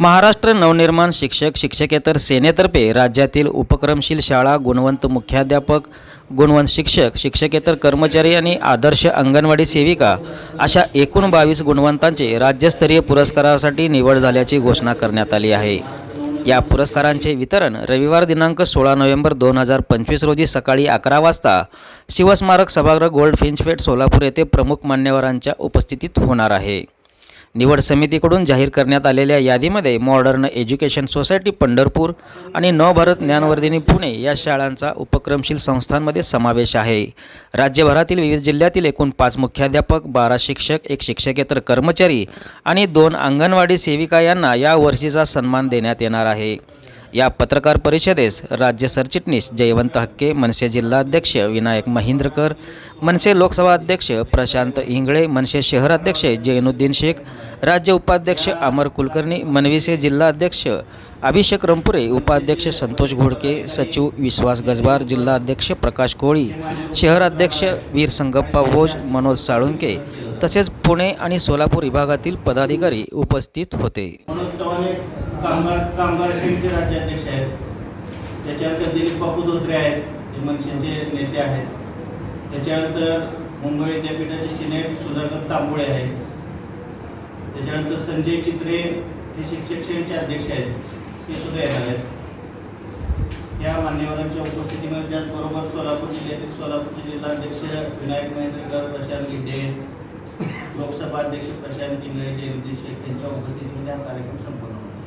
महाराष्ट्र नवनिर्माण शिक्षक शिक्षकेतर सेनेतर्फे राज्यातील उपक्रमशील शाळा गुणवंत मुख्याध्यापक गुणवंत शिक्षक शिक्षकेतर कर्मचारी आणि आदर्श अंगणवाडी सेविका अशा एकूण बावीस गुणवंतांचे राज्यस्तरीय पुरस्कारासाठी निवड झाल्याची घोषणा करण्यात आली आहे. या पुरस्कारांचे वितरण रविवार दिनांक सोळा नोव्हेंबर दोन हजार पंचवीस रोजी सकाळी अकरा वाजता शिवस्मारक सभागृह गोल्ड फिंचफेट सोलापूर येथे प्रमुख मान्यवरांच्या उपस्थितीत होणार आहे. निवड समितीकडून जाहीर करण्यात आलेल्या यादीमध्ये मॉडर्न एज्युकेशन सोसायटी पंढरपूर आणि नवभारत ज्ञानवर्धिनी पुणे या शाळांचा उपक्रमशील संस्थांमध्ये समावेश आहे. राज्यभरातील विविध जिल्ह्यातील एकूण पाच मुख्याध्यापक बारा शिक्षक एक शिक्षकेतर कर्मचारी आणि दोन अंगणवाडी सेविका यांना या वर्षीचा सन्मान देण्यात येणार आहे. या पत्रकार परिषदेस राज्य सरचिटणीस जयवंत हक्के मनसे जिल्हाध्यक्ष विनायक महिंद्रकर मनसे लोकसभा अध्यक्ष प्रशांत इंगळे मनसे शहराध्यक्ष जैनुद्दीन शेख राज्य उपाध्यक्ष अमर कुलकर्णी मनविसे जिल्हाध्यक्ष अभिषेक रंपुरे उपाध्यक्ष संतोष घोडके सचिव विश्वास गजबार जिल्हाध्यक्ष प्रकाश कोळी शहराध्यक्ष वीर संगप्पा भोज मनोज साळुंके तसेच पुणे आणि सोलापूर विभागातील पदाधिकारी उपस्थित होते. कामगार कामगार सेनेचे राज्याध्यक्ष आहेत. त्याच्यानंतर दिलीप बापू धोत्रे आहेत ते मनसेचे नेते आहेत. त्याच्यानंतर मुंबई विद्यापीठाचे सिनेट सुधाकर तांबोळे आहेत. त्याच्यानंतर संजय चित्रे हे शिक्षक सेनेचे अध्यक्ष आहेत. ते सुद्धा येणार आहेत. या मान्यवरांच्या उपस्थितीमध्ये त्याचबरोबर सोलापूर जिल्ह्यातील सोलापूरचे जिल्हाध्यक्ष विनायक महेंद्रकर प्रशांत गिड्डे लोकसभा अध्यक्ष प्रशांत इंगळे जयंती शेख यांच्या उपस्थितीमध्ये हा कार्यक्रम संपन्न होणार